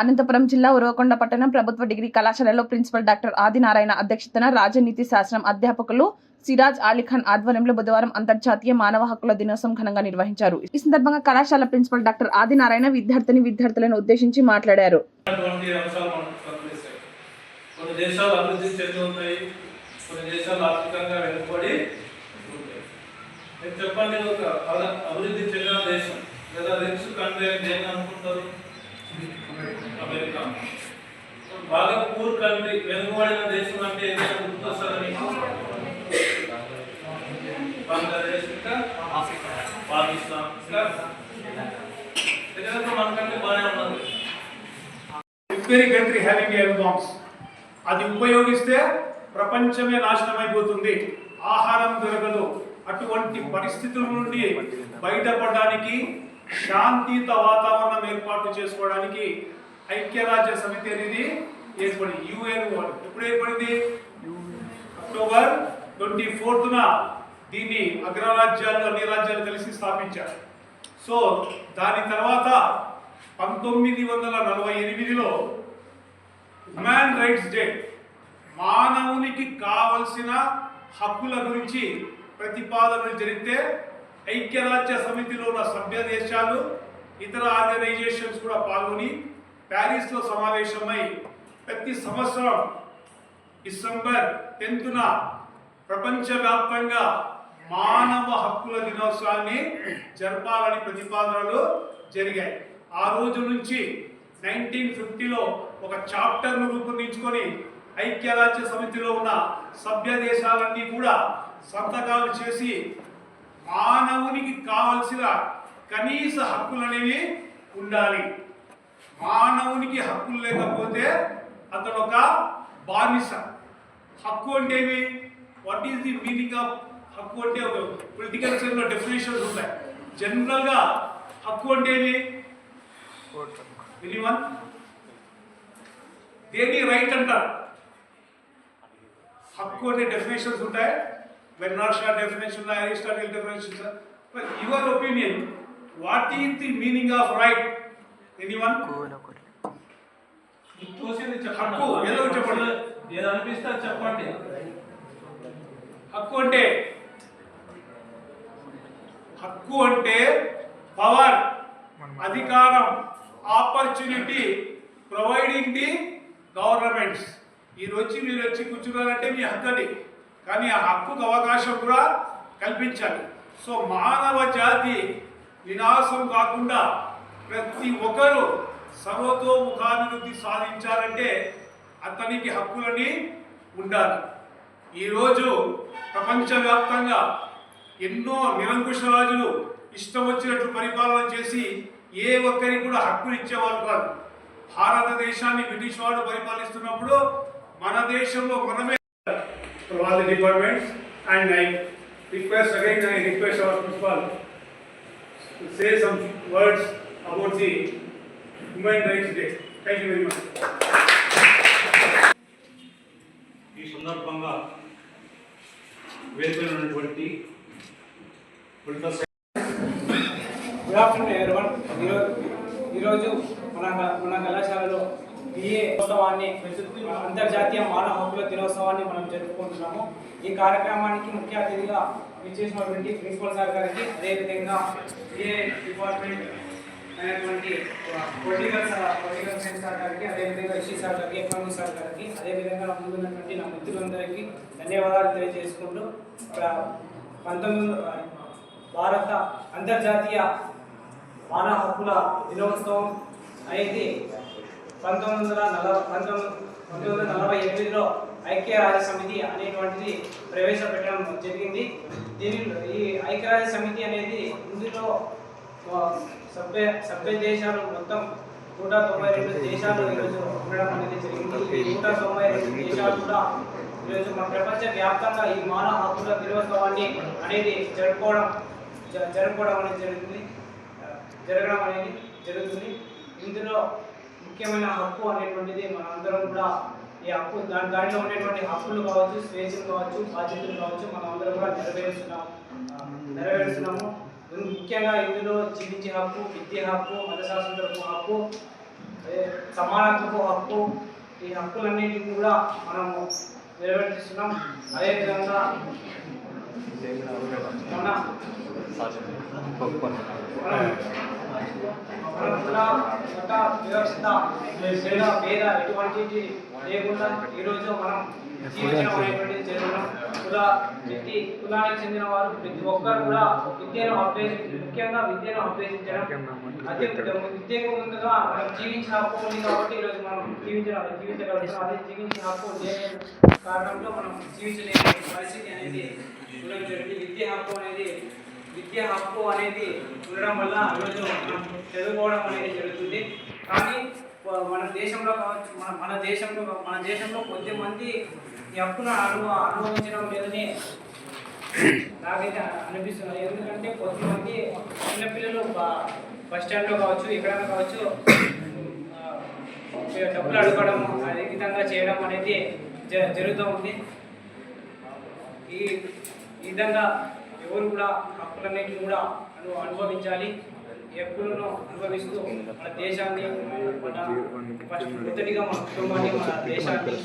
అనంతపురం జిల్లా ఉరవకొండ పట్టణం ప్రభుత్వ డిగ్రీ కళాశాలలో ప్రిన్సిపల్ డాక్టర్ ఆదినారాయణ అధ్యక్షతన రాజనీతి శాస్త్రం అధ్యాపకులు సిరాజ్ అలీఖాన్ ఆధ్వర్యంలో బుధవారం అంతర్జాతీయ మానవ హక్కుల దినోత్సవం ఘనంగా నిర్వహించారు. ఈ సందర్భంగా కళాశాల ప్రిన్సిపల్ డాక్టర్ ఆదినారాయణ విద్యార్థిని విద్యార్థులను ఉద్దేశించి మాట్లాడారు. కొన్ని దేశాలు అభివృద్ధి కొన్ని దేశాలు ఆర్థికంగా వెనుకబడి చెప్పండి ఒక అభివృద్ధి చెందిన దేశం. లేదా రిచ్ కంట్రీ అని దేన్ని అనుకుంటారు అమెరికా బాగా పూర్ కంట్రీ వెనుకబడిన దేశం అంటే ఏదైనా గుర్తొస్తుందా మీకు బంగ్లాదేశ్ ఇంకా పాకిస్తాన్ ఇంకా. దగ్గర మనకంటే బాగానే ఉన్నది. Very country having air bombs అది ఉపయోగిస్తే ప్రపంచమే నాశనం అయిపోతుంది. ఆహారం దొరకదు. అటువంటి పరిస్థితుల నుండి బయటపడడానికి శాంతియుత వాతావరణం ఏర్పాటు చేసుకోవడానికి ఐక్యరాజ్య సమితి అనేది ఏర్పడి యుఎన్ ఎప్పుడు ఏర్పడింది? అక్టోబర్ ట్వంటీ ఫోర్త్న దీన్ని అగ్రరాజ్యాలు అన్ని రాజ్యాలు కలిసి స్థాపించారు. సో దాని తర్వాత పంతొమ్మిది వందల నలభై ఎనిమిదిలో హ్యూమన్ రైట్స్ డే మానవునికి కావలసిన హక్కుల గురించి ప్రతిపాదనలు జరిగితే ఐక్యరాజ్య సమితిలో ఉన్న సభ్య దేశాలు ఇతర ఆర్గనైజేషన్స్ కూడా పాల్గొని ప్యారిస్లో సమావేశమై ప్రతి సంవత్సరం డిసెంబర్ టెన్త్న ప్రపంచవ్యాప్తంగా మానవ హక్కుల దినోత్సవాన్ని జరపాలని ప్రతిపాదనలు జరిగాయి. ఆ రోజు నుంచి నైన్టీన్ ఫిఫ్టీలో ఒక చాప్టర్ను రూపొందించుకొని ఐక్యరాజ్య సమితిలో ఉన్న సభ్య దేశాలన్నీ కూడా సంతకాలు చేసి మానవునికి కావలసిన కనీస హక్కులు అనేవి ఉండాలి. మానవునికి హక్కులు లేకపోతే అతడు ఒక బానిస. హక్కు అంటే ఏమి? What is the meaning of హక్కు అంటే ఒక పొలిటికల్ సైన్స్లో డెఫినేషన్స్ ఉంటాయి. జనరల్గా హక్కు అంటే ఏమి? ఎనీవన్ దేని రైట్ అంటారు హక్కు అంటే డెఫినేషన్స్ ఉంటాయి. బెర్నాడ్ షా డెఫినేషన్ ఉన్నాయి Aristotle definitions your opinion what is the meaning of right anyone మీకు చెప్పండి. హక్కు, ఏదో చెప్పండి. ఏది అనిపిస్తే చెప్పండి. హక్కు అంటే? హక్కు అంటే పవర్ అధికారం ఆపర్చునిటీ ప్రొవైడింగ్ ది గవర్నమెంట్స్. మీరు వచ్చి మీరు వచ్చి కూర్చున్నారంటే మీ హక్కు అది. కానీ ఆ హక్కుకు అవకాశం కూడా కల్పించాలి. సో మానవ జాతి వినాశం కాకుండా ప్రతి ఒక్కరూ సర్వతోముఖాభివృద్ధి సాధించాలంటే అతనికి హక్కులని ఉండాలి. ఈరోజు ప్రపంచవ్యాప్తంగా ఎన్నో నిరంకుశ రాజులు ఇష్టం వచ్చినట్లు పరిపాలన చేసి ఏ ఒక్కరికి కూడా హక్కులు ఇచ్చేవాళ్ళు కాదు. భారతదేశాన్ని బ్రిటిష్ వాళ్ళు పరిపాలిస్తున్నప్పుడు మన దేశంలో మనమే all the departments and I request again I request our principal say some words about the human rights day thank you very much ఈ సందర్భంగా వేదికలో ఉన్నటువంటి పొలిటికల్ గుడ్ ఆఫ్టర్నూన్ ఎవరివన్ ఈరోజు ఈరోజు మన మన కళాశాలలో బిఏ ఉత్సవాన్ని అంతర్జాతీయ మానవ హక్కుల దినోత్సవాన్ని మనం జరుపుకుంటున్నాము. ఈ కార్యక్రమానికి ముఖ్య అతిథిగా విచ్చేసినటువంటి ప్రిన్సిపల్ సార్ గారికి అదేవిధంగా బిఏ డిపార్ట్మెంట్ అనేటువంటి political sir political science sir గారికి అదేవిధంగా ఇషి సార్ గారికి ఎకనామిక్ సార్ గారికి అదేవిధంగా నా ముందున్నటువంటి నా మిత్రులందరికీ ధన్యవాదాలు తెలియజేసుకుంటూ ప్ర- పంతొమ్మిది భారత అంతర్జాతీయ మానవ హక్కుల దినోత్సవం అనేది పంతొమ్మిది వందల నలభై పంతొమ్మిది పంతొమ్మిది వందల నలభై ఎనిమిదిలో ఐక్యరాజ్య సమితి అనేటువంటిది ప్రవేశపెట్టడం జరిగింది. దీనిలో ఈ ఐక్యరాజ్య సమితి అనేది ఇందులో సభ్య సభ్య దేశాలు మొత్తం నూట తొంభై రెండు దేశాలు ఈరోజు ఉండడం అనేది జరిగింది. ఈ నూట తొంభై రెండు దేశాలు కూడా ఈరోజు మన ప్రపంచ వ్యాప్తంగా ఈ మానవ హక్కుల దినోత్సవాన్ని అనేది జరుపుకోవడం జరుపుకోవడం అనేది జరుగుతుంది. జరగడం అనేది జరుగుతుంది. ఇందులో ముఖ్యమైన హక్కు అనేటువంటిది మనందరం కూడా ఈ హక్కు దాని దానిలో ఉండేటువంటి హక్కులు కావచ్చు స్వేచ్ఛలు కావచ్చు బాధ్యతలు కావచ్చు మనం అందరం కూడా నెరవేరుస్తున్నాం. నెరవేరుస్తున్నాము. ముఖ్యంగా ఇందులో జీవించే హక్కు విద్య హక్కు మతశాస్త్రపు హక్కు సమానత్వపు హక్కు ఈ హక్కులన్నింటినీ కూడా మనము నెరవేర్తిస్తున్నాం అదేవిధంగా మన కుల వ్యవస్థ లేదా భేద ఎటువంటి లేకుండా ఈరోజు మనం జీవించడం అనేటువంటిది చేస్తున్నాం. కూడా ప్రతి కులానికి చెందిన వారు ప్రతి ఒక్కరు కూడా విద్యను అభ్యసించి ముఖ్యంగా విద్యను అభ్యసించడం అదే విద్యకు ముందుగా మనం జీవించిన హక్కు ఉంది కాబట్టి ఈరోజు మనం జీవించిన జీవించగలుగుతున్నాం. అదే జీవించిన హక్కు లేని కారణంలో మనం జీవించలేని పరిస్థితి అనేది ఉండడం జరిగింది. విద్య హక్కు అనేది విద్య హక్కు అనేది ఉండడం వల్ల ఈరోజు మనం చదువుకోవడం అనేది జరుగుతుంది. కానీ మన దేశంలో కావచ్చు మన మన దేశంలో మన దేశంలో కొద్దిమంది ఈ హక్కును అనుభవించడం లేదని నాకైతే అనిపిస్తున్నారు ఎందుకంటే కొద్దిమంది చిన్నపిల్లలు బ- బస్ స్టాండ్లో కావచ్చు ఎక్కడైనా కావచ్చు డబ్బులు అడగడం అదే విధంగా చేయడం అనేది జ- జరుగుతూ ఉంది. ఈ ఈ విధంగా ఎవరు కూడా హక్కులన్నింటినీ కూడా అను అనుభవించాలి. హక్కులను అనుభవిస్తూ మన దేశాన్ని మన ఫస్ట్ మొదటిగా మన కుటుంబాన్ని మన దేశాన్ని